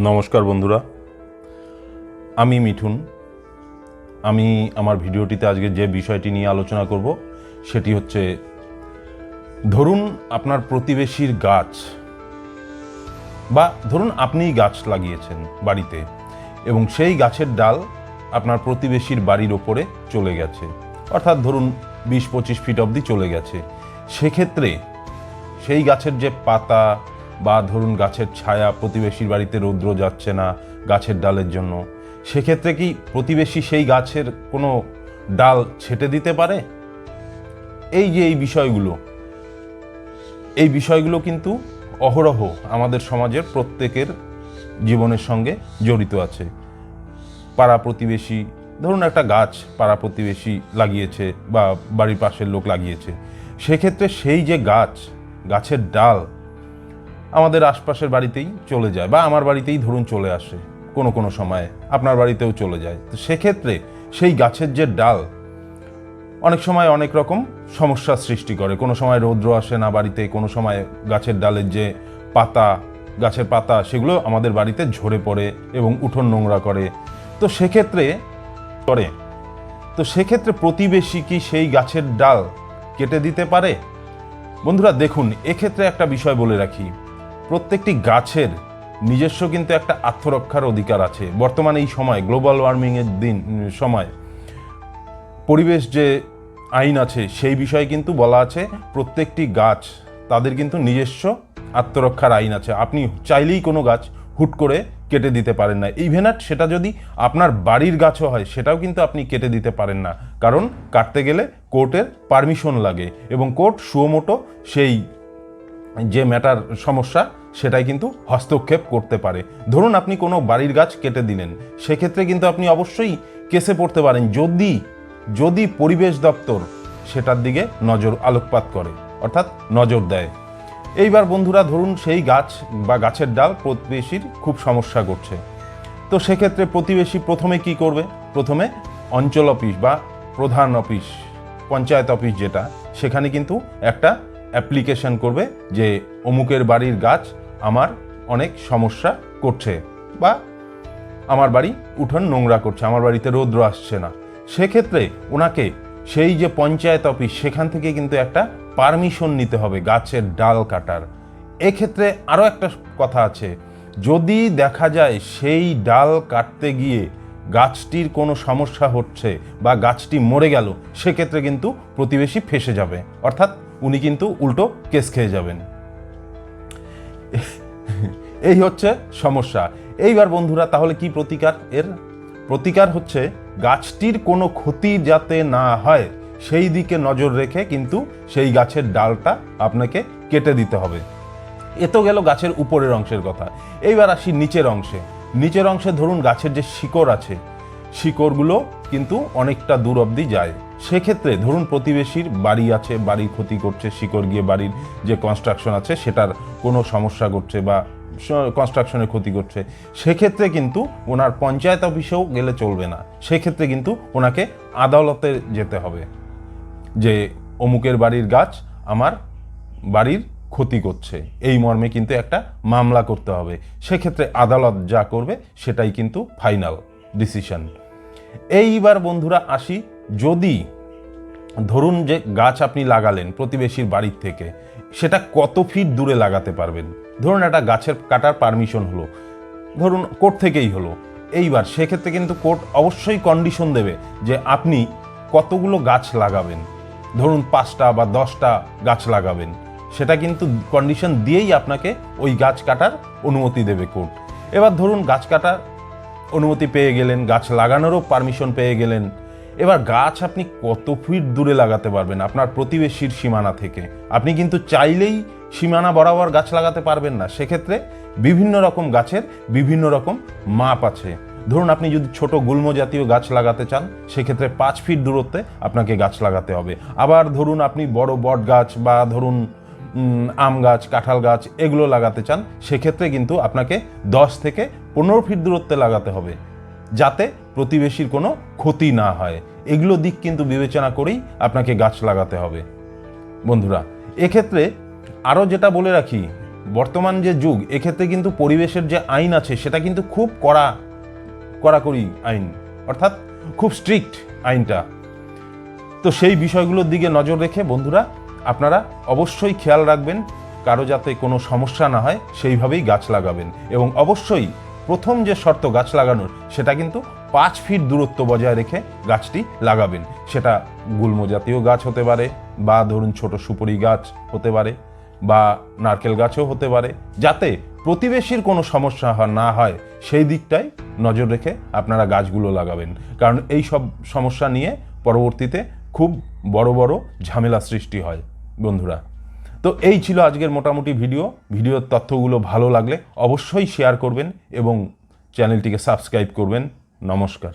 নমস্কার বন্ধুরা। আমি মিঠুন। আমি আমার ভিডিওটিতে আজকে যে বিষয়টি নিয়ে আলোচনা করব, সেটি হচ্ছে, ধরুন আপনার প্রতিবেশীর গাছ, বা ধরুন আপনিই গাছ লাগিয়েছেন বাড়িতে, এবং সেই গাছের ডাল আপনার প্রতিবেশীর বাড়ির ওপরে চলে গেছে, অর্থাৎ ধরুন বিশ পঁচিশ ফিট অবধি চলে গেছে। সেক্ষেত্রে সেই গাছের যে পাতা বা ধরুন গাছের ছায়া প্রতিবেশীর বাড়িতে রৌদ্র যাচ্ছে না গাছের ডালের জন্য, সেক্ষেত্রে কি প্রতিবেশী সেই গাছের কোনো ডাল ছেটে দিতে পারে? এই যে এই বিষয়গুলো এই বিষয়গুলো কিন্তু অহরহ আমাদের সমাজের প্রত্যেকের জীবনের সঙ্গে জড়িত আছে। পাড়া প্রতিবেশী, ধরুন একটা গাছ পাড়া প্রতিবেশী লাগিয়েছে বা বাড়ির পাশের লোক লাগিয়েছে, সেক্ষেত্রে সেই যে গাছ, গাছের ডাল আমাদের আশপাশের বাড়িতেই চলে যায় বা আমার বাড়িতেই ধরুন চলে আসে কোনো কোনো সময়ে, আপনার বাড়িতেও চলে যায়। তো সেক্ষেত্রে সেই গাছের যে ডাল, অনেক সময় অনেক রকম সমস্যার সৃষ্টি করে। কোনো সময় রৌদ্র আসে না বাড়িতে, কোনো সময় গাছের ডালের যে পাতা, গাছের পাতা, সেগুলো আমাদের বাড়িতে ঝরে পড়ে এবং উঠোন নোংরা করে। তো সেক্ষেত্রে করে। তো সেক্ষেত্রে প্রতিবেশী কি সেই গাছের ডাল কেটে দিতে পারে? বন্ধুরা, দেখুন, এক্ষেত্রে একটা বিষয় বলে রাখি। প্রত্যেকটি গাছের নিজস্ব কিন্তু একটা আত্মরক্ষার অধিকার আছে। বর্তমানে এই সময়, গ্লোবাল ওয়ার্মিংয়ের দিন সময়, পরিবেশ যে আইন আছে, সেই বিষয়ে কিন্তু বলা আছে, প্রত্যেকটি গাছ তাদের কিন্তু নিজস্ব আত্মরক্ষার আইন আছে। আপনি চাইলেই কোনো গাছ হুট করে কেটে দিতে পারেন না। ইভেনাট সেটা যদি আপনার বাড়ির গাছও হয়, সেটাও কিন্তু আপনি কেটে দিতে পারেন না। কারণ কাটতে গেলে কোর্টের পারমিশন লাগে এবং কোর্ট সুমোটো সেই যে ম্যাটার সমস্যা সেটাই কিন্তু হস্তক্ষেপ করতে পারে। ধরুন আপনি কোনো বাড়ির গাছ কেটে দিলেন, সেক্ষেত্রে কিন্তু আপনি অবশ্যই কেসে পড়তে পারেন যদি যদি পরিবেশ দপ্তর সেটার দিকে নজর আলোকপাত করে, অর্থাৎ নজর দেয়। এইবার বন্ধুরা ধরুন সেই গাছ বা গাছের ডাল প্রতিবেশীর খুব সমস্যা করছে। তো সেক্ষেত্রে প্রতিবেশী প্রথমে কি করবে? প্রথমে অঞ্চল অফিস বা প্রধান অফিস, পঞ্চায়েত অফিস যেটা, সেখানে কিন্তু একটা অ্যাপ্লিকেশন করবে যে অমুকের বাড়ির গাছ আমার অনেক সমস্যা করছে বা আমার বাড়ি উঠোন নোংরা করছে, আমার বাড়িতে রৌদ্র আসছে না। সেক্ষেত্রে ওনাকে সেই যে পঞ্চায়েত অফিস, সেখান থেকে কিন্তু একটা পারমিশন নিতে হবে গাছের ডাল কাটার। এক্ষেত্রে আরও একটা কথা আছে, যদি দেখা যায় সেই ডাল কাটতে গিয়ে গাছটির কোনো সমস্যা হচ্ছে বা গাছটি মরে গেল, সেক্ষেত্রে কিন্তু প্রতিবেশী ফেসে যাবে। অর্থাৎ উনি কিন্তু উল্টো কেস খেয়ে যাবেন। এই হচ্ছে সমস্যা। এইবার বন্ধুরা, তাহলে কি প্রতিকার? এর প্রতিকার হচ্ছে গাছটির কোনো ক্ষতি যাতে না হয়, সেই দিকে নজর রেখে কিন্তু সেই গাছের ডালটা আপনাকে কেটে দিতে হবে। এ তো গেল গাছের উপরের অংশের কথা। এইবার আসি নিচের অংশে। নিচের অংশে ধরুন গাছের যে শিকড় আছে, শিকড়গুলো কিন্তু অনেকটা দূর অবধি যায়। সেক্ষেত্রে ধরুন প্রতিবেশীর বাড়ি আছে, বাড়ির ক্ষতি করছে, শিকড় গিয়ে বাড়ির যে কনস্ট্রাকশন আছে সেটার কোনো সমস্যা করছে বা কনস্ট্রাকশনের ক্ষতি করছে, সেক্ষেত্রে কিন্তু ওনার পঞ্চায়েত অফিসেও গেলে চলবে না। সেক্ষেত্রে কিন্তু ওনাকে আদালতে যেতে হবে যে অমুকের বাড়ির গাছ আমার বাড়ির ক্ষতি করছে। এই মর্মে কিন্তু একটা মামলা করতে হবে। সেক্ষেত্রে আদালত যা করবে সেটাই কিন্তু ফাইনাল ডিসিশন এইবার বন্ধুরা আসি যদি ধরুন যে গাছ আপনি লাগালেন প্রতিবেশীর বাড়ির থেকে, সেটা কত ফিট দূরে লাগাতে পারবেন? ধরুন একটা গাছের কাটার পারমিশন হলো, ধরুন কোর্ট থেকেই হলো, এইবার সেক্ষেত্রে কিন্তু কোর্ট অবশ্যই কন্ডিশন দেবে যে আপনি কতগুলো গাছ লাগাবেন। ধরুন পাঁচটা বা দশটা গাছ লাগাবেন, সেটা কিন্তু কন্ডিশন দিয়েই আপনাকে ওই গাছ কাটার অনুমতি দেবে কোর্ট এবার ধরুন গাছ কাটার অনুমতি পেয়ে গেলেন, গাছ লাগানোরও পারমিশন পেয়ে গেলেন এবার গাছ আপনি কত ফিট দূরে লাগাতে পারবেন? আপনার প্রতিবেশীর সীমানা থেকে। আপনি কিন্তু চাইলেই সীমানা বরাবর গাছ লাগাতে পারবেন না। সেক্ষেত্রে বিভিন্ন রকম গাছের বিভিন্ন রকম মাপ আছে। ধরুন, আপনি যদি ছোট গুল্ম জাতীয় গাছ লাগাতে চান, সেক্ষেত্রে পাঁচ ফিট দূরত্বে আপনাকে গাছ লাগাতে হবে। আবার ধরুন, আপনি বড় বট গাছ বা ধরুন আম গাছ, কাঁঠাল গাছ, এগুলো লাগাতে চান, সেক্ষেত্রে কিন্তু আপনাকে দশ থেকে পনেরো ফিট দূরত্বে লাগাতে হবে। যাতে প্রতিবেশীর কোনো ক্ষতি না হয়। এগুলো দিক কিন্তু বিবেচনা করেই আপনাকে গাছ লাগাতে হবে। বন্ধুরা, এক্ষেত্রে আরও যেটা বলে রাখি, বর্তমান যে যুগ, এক্ষেত্রে কিন্তু পরিবেশের যে আইন আছে, সেটা কিন্তু খুব কড়া, কড়াকড়ি আইন, অর্থাৎ খুব স্ট্রিক্ট আইনটা। তো সেই বিষয়গুলোর দিকে নজর রেখে বন্ধুরা, আপনারা অবশ্যই খেয়াল রাখবেন, কারও যাতে কোনো সমস্যা না হয়, সেইভাবেই গাছ লাগাবেন। এবং অবশ্যই প্রথম যে শর্ত গাছ লাগানোর, সেটা কিন্তু পাঁচ ফিট দূরত্ব বজায় রেখে গাছটি লাগাবেন। সেটা গুল্ম জাতীয় গাছ হতে পারে, বা ধরুন ছোট সুপারি গাছ হতে পারে, বা নারকেল গাছও হতে পারে। যাতে প্রতিবেশীর কোনো সমস্যা না হয়, সেই দিকটাই নজর রেখে আপনারা গাছগুলো লাগাবেন। কারণ এই সব সমস্যা নিয়ে পরবর্তীতে খুব বড় বড় ঝামেলা সৃষ্টি হয়। বন্ধুরা তো এই ছিল আজকের মোটামুটি ভিডিও। ভিডিওর তথ্যগুলো ভালো লাগলে অবশ্যই শেয়ার করবেন এবং চ্যানেলটিকে সাবস্ক্রাইব করবেন। নমস্কার।